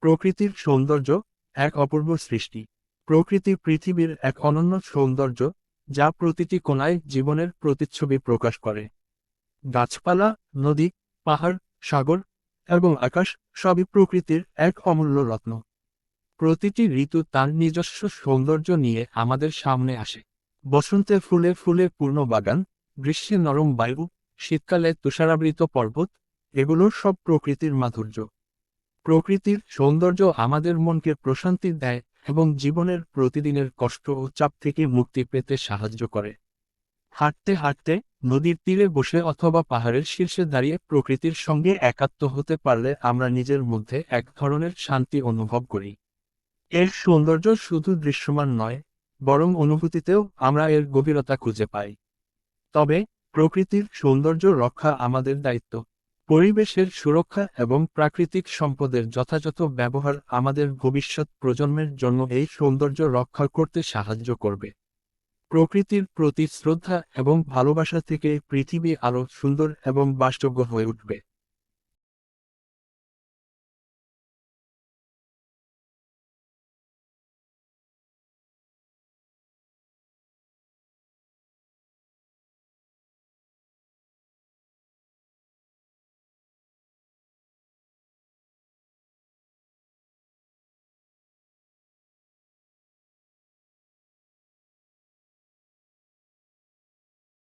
প্রকৃতির সৌন্দর্য এক অপূর্ব সৃষ্টি। প্রকৃতি পৃথিবীর এক অনন্য সৌন্দর্য যা প্রতিটি কোণায় জীবনের প্রতিচ্ছবি প্রকাশ করে। গাছপালা, নদী, পাহাড়, সাগর এবং আকাশ সবই প্রকৃতির এক অমূল্য রত্ন। প্রতিটি ঋতু তার নিজস্ব সৌন্দর্য নিয়ে আমাদের সামনে আসে। বসন্তে ফুলে ফুলে পূর্ণ বাগান, গ্রীষ্মে নরম বায়ু, শীতকালে তুষারাবৃত পর্বত, এগুলো সব প্রকৃতির মাধুর্য। প্রকৃতির সৌন্দর্য আমাদের মনকে প্রশান্তি দেয় এবং জীবনের প্রতিদিনের কষ্ট ও চাপ থেকে মুক্তি পেতে সাহায্য করে। হাঁটতে হাঁটতে নদীর তীরে বসে অথবা পাহাড়ের শীর্ষে দাঁড়িয়ে প্রকৃতির সঙ্গে একাত্ম হতে পারলে আমরা নিজের মধ্যে এক ধরনের শান্তি অনুভব করি। এর সৌন্দর্য শুধু দৃশ্যমান নয়, বরং অনুভূতিতেও আমরা এর গভীরতা খুঁজে পাই। তবে প্রকৃতির সৌন্দর্য রক্ষা আমাদের দায়িত্ব। পরিবেশের সুরক্ষা এবং প্রাকৃতিক সম্পদের যথাযথ ব্যবহার আমাদের ভবিষ্যৎ প্রজন্মের জন্য এই সৌন্দর্য রক্ষা করতে সাহায্য করবে। প্রকৃতির প্রতি শ্রদ্ধা এবং ভালোবাসা থেকে পৃথিবী আরও সুন্দর এবং বাস্তব্য হয়ে উঠবে।